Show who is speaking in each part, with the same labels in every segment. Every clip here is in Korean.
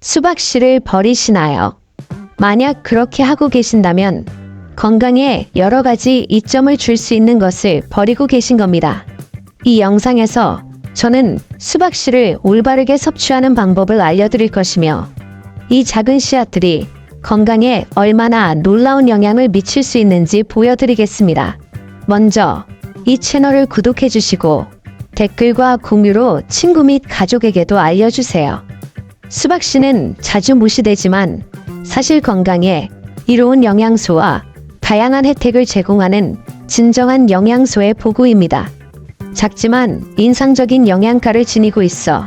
Speaker 1: 수박씨를 버리시나요? 만약 그렇게 하고 계신다면 건강에 여러 가지 이점을 줄 수 있는 것을 버리고 계신 겁니다. 이 영상에서 저는 수박씨를 올바르게 섭취하는 방법을 알려드릴 것이며 이 작은 씨앗들이 건강에 얼마나 놀라운 영향을 미칠 수 있는지 보여드리겠습니다. 먼저 이 채널을 구독해 주시고 댓글과 공유로 친구 및 가족에게도 알려주세요. 수박 씨는 자주 무시되지만 사실 건강에 이로운 영양소와 다양한 혜택을 제공하는 진정한 영양소의 보고입니다. 작지만 인상적인 영양가를 지니고 있어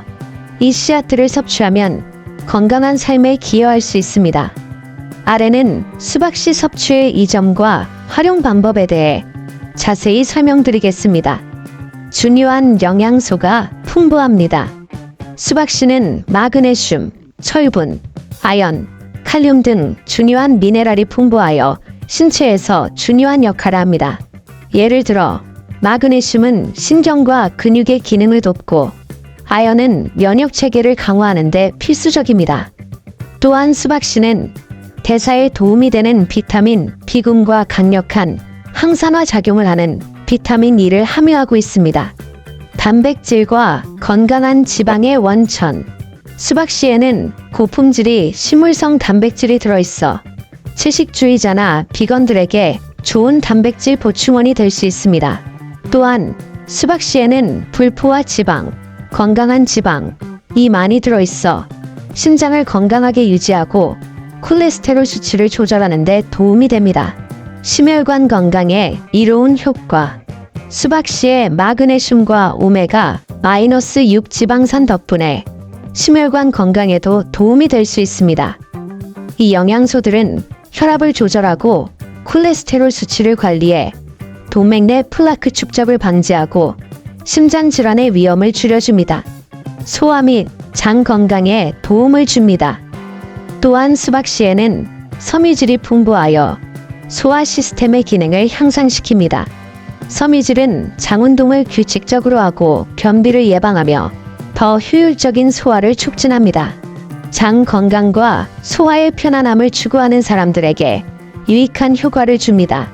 Speaker 1: 이 씨앗들을 섭취하면 건강한 삶에 기여할 수 있습니다. 아래는 수박씨 섭취의 이점과 활용 방법에 대해 자세히 설명드리겠습니다. 중요한 영양소가 풍부합니다. 수박씨는 마그네슘, 철분, 아연, 칼륨 등 중요한 미네랄이 풍부하여 신체에서 중요한 역할을 합니다. 예를 들어 마그네슘은 신경과 근육의 기능을 돕고 아연은 면역 체계를 강화하는 데 필수적입니다. 또한 수박씨는 대사에 도움이 되는 비타민 B군과 강력한 항산화 작용을 하는 비타민 E를 함유하고 있습니다. 단백질과 건강한 지방의 원천. 수박씨에는 고품질이 식물성 단백질이 들어있어 채식주의자나 비건들에게 좋은 단백질 보충원이 될 수 있습니다. 또한 수박씨에는 불포화 지방, 건강한 지방 이 많이 들어있어 심장을 건강하게 유지하고 콜레스테롤 수치를 조절하는 데 도움이 됩니다. 심혈관 건강에 이로운 효과. 수박씨의 마그네슘과 오메가 마이너스 6 지방산 덕분에 심혈관 건강에도 도움이 될 수 있습니다. 이 영양소들은 혈압을 조절하고 콜레스테롤 수치를 관리해 동맥 내 플라크 축적을 방지하고 심장 질환의 위험을 줄여줍니다. 소화 및 장 건강에 도움을 줍니다. 또한 수박씨에는 섬유질이 풍부하여 소화 시스템의 기능을 향상시킵니다. 섬유질은 장 운동을 규칙적으로 하고 변비를 예방하며 더 효율적인 소화를 촉진합니다. 장 건강과 소화의 편안함을 추구하는 사람들에게 유익한 효과를 줍니다.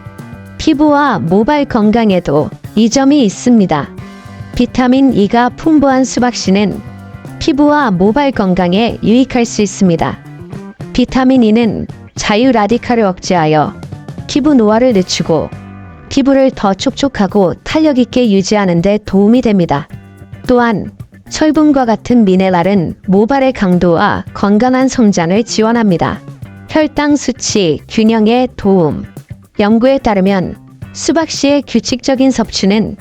Speaker 1: 피부와 모발 건강에도 이 점이 있습니다. 비타민 E가 풍부한 수박씨는 피부와 모발 건강에 유익할 수 있습니다. 비타민 E는 자유 라디칼을 억제하여 피부 노화를 늦추고 피부를 더 촉촉하고 탄력 있게 유지하는 데 도움이 됩니다. 또한 철분과 같은 미네랄은 모발의 강도와 건강한 성장을 지원합니다. 혈당 수치 균형에 도움. 연구에 따르면 수박씨의 규칙적인 섭취는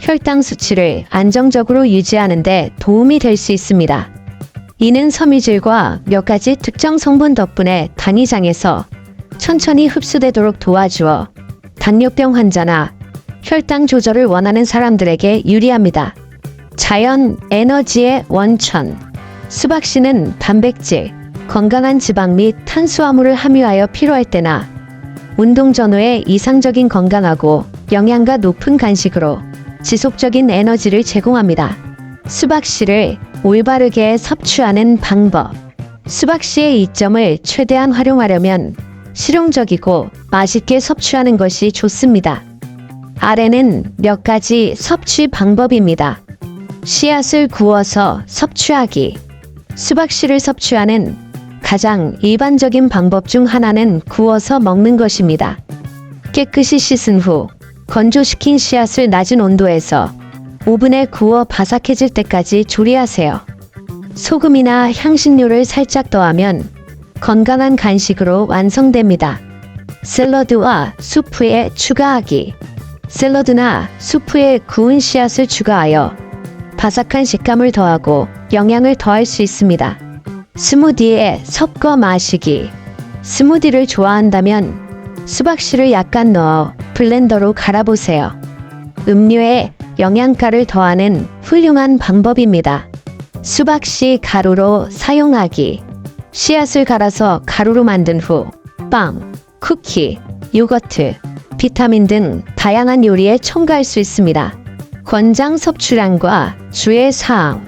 Speaker 1: 혈당 수치를 안정적으로 유지하는 데 도움이 될 수 있습니다. 이는 섬유질과 몇 가지 특정 성분 덕분에 단위장에서 천천히 흡수되도록 도와주어 당뇨병 환자나 혈당 조절을 원하는 사람들에게 유리합니다. 자연 에너지의 원천. 수박씨는 단백질, 건강한 지방 및 탄수화물을 함유하여 필요할 때나 운동 전후에 이상적인 건강하고 영양가 높은 간식으로 지속적인 에너지를 제공합니다. 수박씨를 올바르게 섭취하는 방법. 수박씨의 이점을 최대한 활용하려면 실용적이고 맛있게 섭취하는 것이 좋습니다. 아래는 몇 가지 섭취 방법입니다. 씨앗을 구워서 섭취하기. 수박씨를 섭취하는 가장 일반적인 방법 중 하나는 구워서 먹는 것입니다. 깨끗이 씻은 후 건조시킨 씨앗을 낮은 온도에서 오븐에 구워 바삭해질 때까지 조리하세요. 소금이나 향신료를 살짝 더하면 건강한 간식으로 완성됩니다. 샐러드와 수프에 추가하기. 샐러드나 수프에 구운 씨앗을 추가하여 바삭한 식감을 더하고 영양을 더할 수 있습니다. 스무디에 섞어 마시기. 스무디를 좋아한다면 수박씨를 약간 넣어 블렌더로 갈아보세요. 음료에 영양가를 더하는 훌륭한 방법입니다. 수박씨 가루로 사용하기. 씨앗을 갈아서 가루로 만든 후 빵, 쿠키, 요거트, 비타민 등 다양한 요리에 첨가할 수 있습니다. 권장 섭취량과 주의 사항.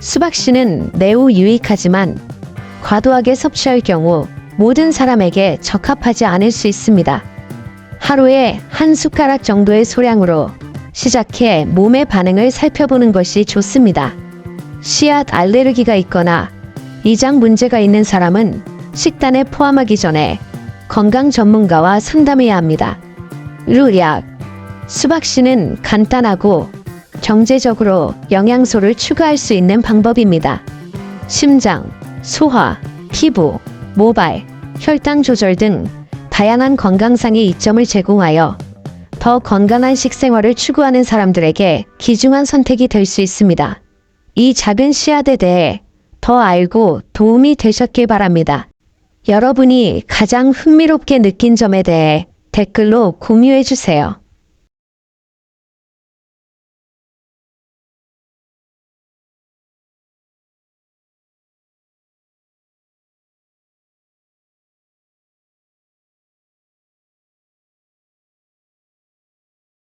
Speaker 1: 수박씨는 매우 유익하지만 과도하게 섭취할 경우 모든 사람에게 적합하지 않을 수 있습니다. 하루에 한 숟가락 정도의 소량으로 시작해 몸의 반응을 살펴보는 것이 좋습니다. 씨앗 알레르기가 있거나 이장 문제가 있는 사람은 식단에 포함하기 전에 건강 전문가와 상담해야 합니다. 루약 수박씨는 간단하고 경제적으로 영양소를 추가할 수 있는 방법입니다. 심장, 소화, 피부, 모발, 혈당 조절 등 다양한 건강상의 이점을 제공하여 더 건강한 식생활을 추구하는 사람들에게 귀중한 선택이 될 수 있습니다. 이 작은 씨앗에 대해 더 알고 도움이 되셨길 바랍니다. 여러분이 가장 흥미롭게 느낀 점에 대해 댓글로 공유해 주세요.